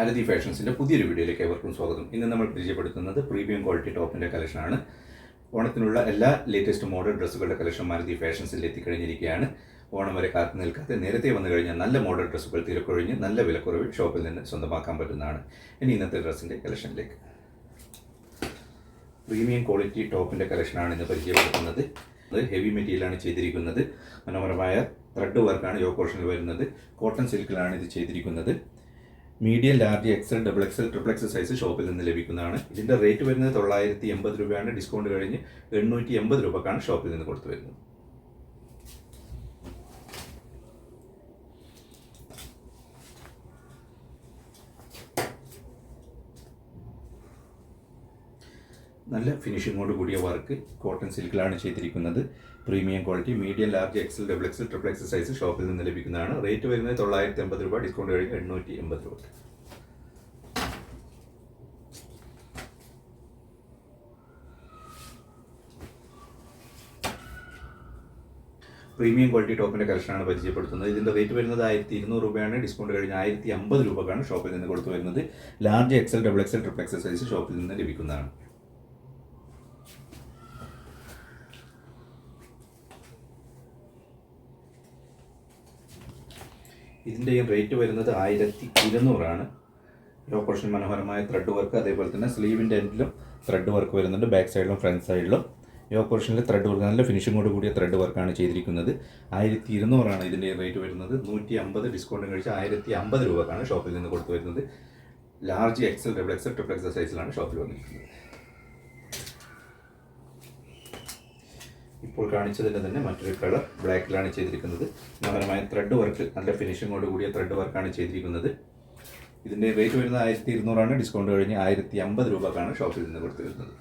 ആരതി ഫാഷൻസിന്റെ പുതിയൊരു വീഡിയോയിലേക്ക് ഏവർക്കും സ്വാഗതം. ഇന്ന് നമ്മൾ പരിചയപ്പെടുത്തുന്നത് പ്രീമിയം ക്വാളിറ്റി ടോപ്പിന്റെ കളക്ഷനാണ്. ഓണത്തിനുള്ള എല്ലാ ലേറ്റസ്റ്റ് മോഡൽ ഡ്രസ്സുകളുടെ കളക്ഷൻ മാരുതി ഫാഷൻസിൽ എത്തിക്കഴിഞ്ഞിരിക്കുകയാണ്. ഓണം വരെ കാത്തു നിൽക്കാതെ നേരത്തെ വന്നു കഴിഞ്ഞാൽ നല്ല മോഡൽ ഡ്രസ്സുകൾ തിരക്കൊഴിഞ്ഞ് നല്ല വിലക്കുറവിൽ ഷോപ്പിൽ നിന്ന് സ്വന്തമാക്കാൻ പറ്റുന്നതാണ്. ഇനി ഇന്നത്തെ ഡ്രസ്സിന്റെ കളക്ഷനിലേക്ക്. പ്രീമിയം ക്വാളിറ്റി ടോപ്പിന്റെ കളക്ഷനാണ് ഇന്ന് പരിചയപ്പെടുത്തുന്നത്. അത് ഹെവി മെറ്റീരിയലാണ് ചെയ്തിരിക്കുന്നത്. മനോഹരമായ ത്രെഡ് വർക്കാണ് യോ പോർഷനിൽ വരുന്നത്. കോട്ടൺ സിൽക്കിലാണ് ഇത് ചെയ്തിരിക്കുന്നത്. Medium large XL double XL triple XL size ഷോപ്പിൽ നിന്ന് ലഭിക്കുന്നതാണ്. ഇതിന്റെ റേറ്റ് വരുന്നത് തൊള്ളായിരത്തി എൺപത് രൂപയാണ്. ഡിസ്കൗണ്ട് കഴിഞ്ഞ് എണ്ണൂറ്റി എൺപത് രൂപക്കാണ് ഷോപ്പിൽ നിന്ന് കൊടുത്തു വരുന്നത്. നല്ല ഫിനിഷിങ്ങോട് കൂടിയ വർക്ക് കോട്ടൺ സിൽക്കിലാണ് ചെയ്തിരിക്കുന്നത്. Premium quality medium large XL double XL triple XL size ഷോപ്പിൽ നിന്ന് ലഭിക്കുന്നതാണ്. റേറ്റ് വരുന്നത് തൊള്ളായിരത്തി എൺപത് രൂപ ഡിസ്കൗണ്ട് കഴിഞ്ഞ് എണ്ണൂറ്റി എൺപത് രൂപ പ്രീമിയം ക്വാളിറ്റി ടോപ്പിന്റെ കളക്ഷനാണ് പരിചയപ്പെടുത്തുന്നത്. ഇതിന്റെ റേറ്റ് വരുന്നത് ആയിരത്തി ഇരുന്നൂറ് രൂപയാണ്. ഡിസ്കൗണ്ട് കഴിഞ്ഞ് ആയിരത്തി അമ്പത് രൂപക്കാണ് ഷോപ്പിൽ നിന്ന് കൊടുത്തു വരുന്നത്. Large XL double XL triple XL size ഷോപ്പിൽ നിന്ന് ലഭിക്കുന്നതാണ്. ഇതിന്റെയും റേറ്റ് വരുന്നത് ആയിരത്തി ഇരുന്നൂറാണ് ഓപ്പറേഷൻ മനോഹരമായ ത്രെഡ് വർക്ക് അതേപോലെ തന്നെ സ്ലീവിന്റെ എൻഡിലും ത്രെഡ് വർക്ക് വരുന്നുണ്ട്. ബാക്ക് സൈഡിലും ഫ്രണ്ട് സൈഡിലും ഈ ഓപ്പറേഷനിൽ ത്രെഡ് വർക്ക് നല്ല ഫിനിഷിങ്ങോട് കൂടിയ ത്രെഡ് വർക്കാണ് ചെയ്തിരിക്കുന്നത്. ആയിരത്തി ഇരുന്നൂറാണ് ഇതിന്റെ റേറ്റ് വരുന്നത്. നൂറ്റി അമ്പത് ഡിസ്കൗണ്ട് കഴിച്ച് ആയിരത്തി അമ്പത് രൂപക്കാണ് ഷോപ്പിൽ നിന്ന് കൊടുത്തു വരുന്നത്. Large XL double XL triple XL സൈസിലാണ് ഷോപ്പിൽ വന്നിരിക്കുന്നത്. ഇപ്പോൾ കാണിച്ചതിന്റെ തന്നെ മറ്റൊരു കളർ ബ്ലാക്കിലാണ് ചെയ്തിരിക്കുന്നത്. മനോഹരമായ ത്രെഡ് വർക്ക് നല്ല ഫിനിഷിങ്ങോട് കൂടിയ ത്രെഡ് വർക്കാണ് ചെയ്തിരിക്കുന്നത്. ഇതിന്റെ റേറ്റ് വരുന്നത് ആയിരത്തി ഇരുന്നൂറാണ് ഡിസ്കൗണ്ട് കഴിഞ്ഞ് ആയിരത്തി അമ്പത് രൂപക്കാണ് ഷോപ്പിൽ നിന്ന് കൊടുത്തു വരുന്നത്.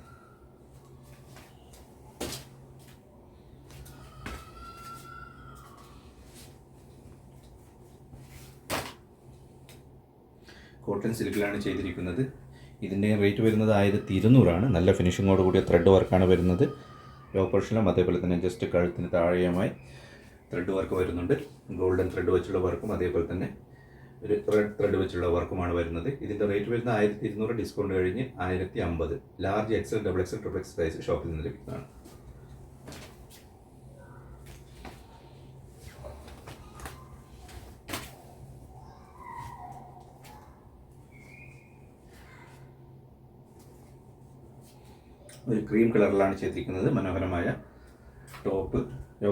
കോട്ടൺ സിൽക്കിലാണ് ചെയ്തിരിക്കുന്നത്. ഇതിന്റെ റേറ്റ് വരുന്നത് ആയിരത്തി ഇരുന്നൂറാണ് നല്ല ഫിനിഷിങ്ങോട് കൂടിയ ത്രെഡ് വർക്കാണ് വരുന്നത്. ലോ പോർഷനിലും അതേപോലെ തന്നെ ജസ്റ്റ് കഴുത്തിന് താഴെയുമായി ത്രെഡ് വർക്ക് വരുന്നുണ്ട്. ഗോൾഡൻ ത്രെഡ് വെച്ചുള്ള വർക്കും അതേപോലെ തന്നെ ഒരു റെഡ് ത്രെഡ് വെച്ചുള്ള വർക്കുമാണ് വരുന്നത്. ഇതിന്റെ റേറ്റ് വരുന്നത് ആയിരത്തി ഇരുന്നൂറ് ഡിസ്കൗണ്ട് കഴിഞ്ഞ് ആയിരത്തി അമ്പത്. Large XL double XL triple XL size ഷോപ്പിൽ നിന്ന് ലഭിക്കുന്നതാണ്. ഒരു ക്രീം കളറിലാണ് ചെയ്തിരിക്കുന്നത്. മനോഹരമായ ടോപ്പ്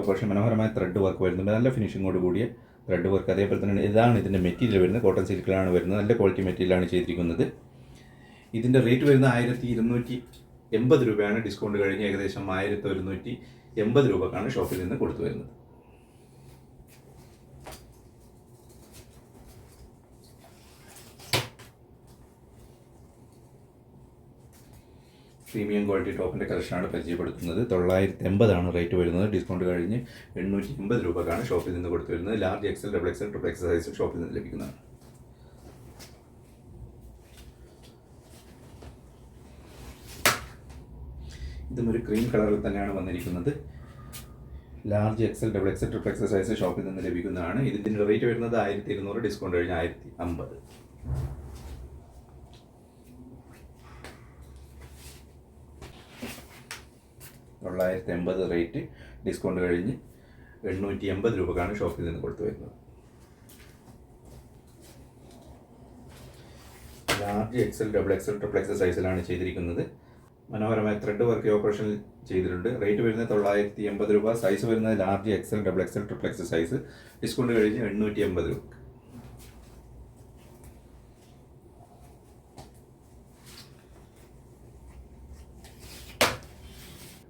പക്ഷേ മനോഹരമായ ത്രെഡ് വർക്ക് വരുന്നുണ്ട്. നല്ല ഫിനിഷിങ്ങോട് കൂടിയ ത്രെഡ് വർക്ക് അതേപോലെ തന്നെ ഇതാണ് ഇതിന്റെ മെറ്റീരിയൽ വരുന്നത്. കോട്ടൺ സിൽക്കിലാണ് വരുന്നത്. നല്ല ക്വാളിറ്റി മെറ്റീരിയലാണ് ചെയ്തിരിക്കുന്നത്. ഇതിന്റെ റേറ്റ് വരുന്നത് ആയിരത്തി ഇരുന്നൂറ്റി എൺപത് രൂപയാണ്. ഡിസ്കൗണ്ട് കഴിഞ്ഞ് ഏകദേശം ആയിരത്തി ഒരുന്നൂറ്റി എൺപത് രൂപക്കാണ് ഷോപ്പിൽ നിന്ന് കൊടുത്തു വരുന്നത്. പ്രീമിയം ക്വാളിറ്റി ടോപ്പിന്റെ കളക്ഷനാണ് പരിചയപ്പെടുത്തുന്നത്. തൊള്ളായിരത്തി എൺപതാണ് റേറ്റ് വരുന്നത്. ഡിസ്കൗണ്ട് കഴിഞ്ഞ് എണ്ണൂറ്റി എൺപത് രൂപക്കാണ് ഷോപ്പിൽ നിന്ന് കൊടുത്തു വരുന്നത് large XL double XL triple XL size ഷോപ്പിൽ നിന്ന് ലഭിക്കുന്നതാണ്. ഇതും ഒരു ക്രീം കളറിൽ തന്നെയാണ് വന്നിരിക്കുന്നത്. Large XL double XL triple XL size ഷോപ്പിൽ നിന്ന് ലഭിക്കുന്നതാണ്. ഇതിന്റെ റേറ്റ് വരുന്നത് ആയിരത്തി ഇരുന്നൂറ് ഡിസ്കൗണ്ട് കഴിഞ്ഞ് ആയിരത്തി അമ്പത് തൊള്ളായിരത്തി എൺപത് റേറ്റ് ഡിസ്കൗണ്ട് കഴിഞ്ഞ് എണ്ണൂറ്റി എൺപത് രൂപക്കാണ് ഷോപ്പിൽ നിന്ന് കൊടുത്തു വരുന്നത്. Large XL double XL triple XL സൈസിലാണ് ചെയ്തിരിക്കുന്നത്. മനോഹരമായ ത്രെഡ് വർക്ക് ഓപ്പറേഷൻ ചെയ്തിട്ടുണ്ട്. റേറ്റ് വരുന്നത് തൊള്ളായിരത്തി എൺപത് രൂപ. സൈസ് വരുന്നത് large XL double XL triple XL size discount കഴിഞ്ഞ് എണ്ണൂറ്റി എൺപത് രൂപ.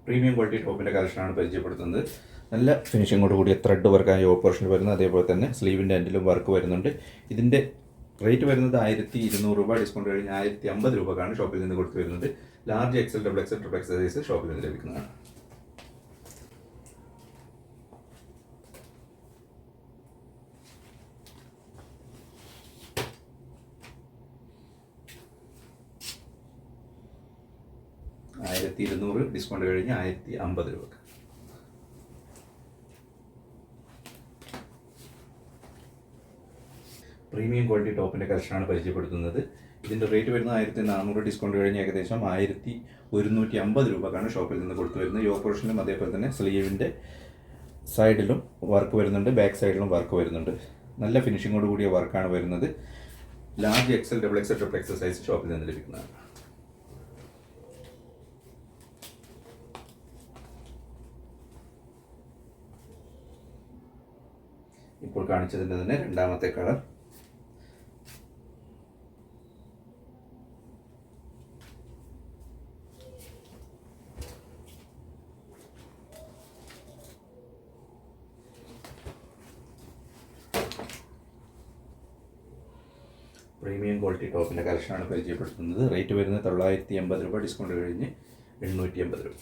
പ്രീമിയം ക്വാളിറ്റി ടോപ്പിന്റെ കളക്ഷനാണ് പരിചയപ്പെടുത്തുന്നത്. നല്ല ഫിനിഷിങ്ങോട് കൂടിയ ത്രെഡ് വർക്കായ ഓപ്പറേഷൻ വരുന്നത്. അതേപോലെ തന്നെ സ്ലീവിന്റെ എൻഡിലും വർക്ക് വരുന്നുണ്ട്. ഇതിന്റെ റേറ്റ് വരുന്നത് ആയിരത്തി ഇരുന്നൂറ് രൂപ. ഡിസ്കൗണ്ട് കഴിഞ്ഞ് ആയിരത്തി അമ്പത് രൂപക്കാണ് ഷോപ്പിൽ നിന്ന് കൊടുത്തു വരുന്നത്. Large XL double XL triple XL size ഷോപ്പിൽ നിന്ന് ലഭിക്കുന്നതാണ്. ആയിരത്തി ഇരുന്നൂറ് ഡിസ്കൗണ്ട് കഴിഞ്ഞ് ആയിരത്തി അമ്പത് രൂപ പ്രീമിയം ക്വാളിറ്റി ടോപ്പിന്റെ കളക്ഷനാണ് പരിചയപ്പെടുത്തുന്നത്. ഇതിന്റെ റേറ്റ് വരുന്നത് ആയിരത്തി നാനൂറ് ഡിസ്കൗണ്ട് കഴിഞ്ഞ് ഏകദേശം ആയിരത്തി ഒരുന്നൂറ്റി അമ്പത് രൂപക്കാണ് ഷോപ്പിൽ നിന്ന് കൊടുത്തു വരുന്നത്. യോ പോർഷനിലും അതേപോലെ തന്നെ സ്ലീവിന്റെ സൈഡിലും വർക്ക് വരുന്നുണ്ട്. ബാക്ക് സൈഡിലും വർക്ക് വരുന്നുണ്ട്. നല്ല ഫിനിഷിങ്ങോട് കൂടിയ വർക്കാണ് വരുന്നത്. Large XL double XL triple XL size ഷോപ്പിൽ നിന്ന് ലഭിക്കുന്നതാണ്. ഇപ്പോൾ കാണിച്ചതിന്റെ തന്നെ രണ്ടാമത്തെ കളർ. പ്രീമിയം ക്വാളിറ്റി ടോപ്പിന്റെ കളക്ഷനാണ് പരിചയപ്പെടുത്തുന്നത്. റേറ്റ് വരുന്നത് തൊള്ളായിരത്തി എൺപത് രൂപ ഡിസ്കൗണ്ട് കഴിഞ്ഞ് എണ്ണൂറ്റി എൺപത് രൂപ.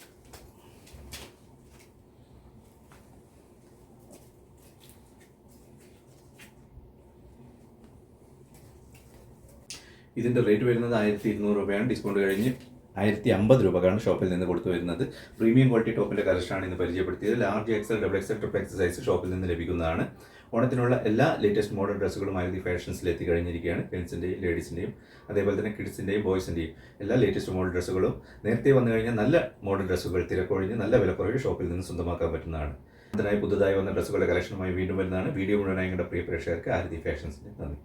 ഇതിന്റെ റേറ്റ് വരുന്നത് ആയിരത്തി ഇരുന്നൂറ് രൂപയാണ്. ഡിസ്കൗണ്ട് കഴിഞ്ഞ് ആയിരത്തി അമ്പത് രൂപക്കാണ് ഷോപ്പിൽ നിന്ന് കൊടുത്തു വരുന്നത്. പ്രീമിയം ക്വാളിറ്റി ടോപ്പിന്റെ കളക്ഷനാണ് ഇന്ന് പരിചയപ്പെടുത്തിയത്. Large XL double XL triple XL size ഷോപ്പിൽ നിന്ന് ലഭിക്കുന്നതാണ്. ഓണത്തിനുള്ള എല്ലാ ലേറ്റസ്റ്റ് മോഡൽ ഡ്രസ്സുകളും ആയിരത്തി ഫാഷൻസിൽ എത്തിക്കഴിഞ്ഞിരിക്കുകയാണ് ജെൻസിന്റെയും ലേഡീസിന്റെയും അതേപോലെ തന്നെ കിഡ്സിന്റെയും ബോയ്സിന്റെയും എല്ലാ ലേറ്റസ്റ്റ് മോഡൽ ഡ്രസ്സുകളും നേരത്തെ വന്നു കഴിഞ്ഞാൽ നല്ല മോഡൽ ഡ്രസ്സുകൾ തിരക്കൊഴിഞ്ഞ് നല്ല വിലക്കുറവിൽ ഷോപ്പിൽ നിന്ന് സ്വന്തമാക്കാൻ പറ്റുന്നതാണ്. അതിനായി പുതുതായി വന്ന ഡ്രസ്സുകളുടെ കളക്ഷനുമായി വീണ്ടും വരുന്നതാണ്. വീഡിയോ മുഴുവനായി കണ്ട പ്രിയ പ്രേക്ഷകർക്ക് ആരതി ഫാഷൻസിന്റെ നന്ദി.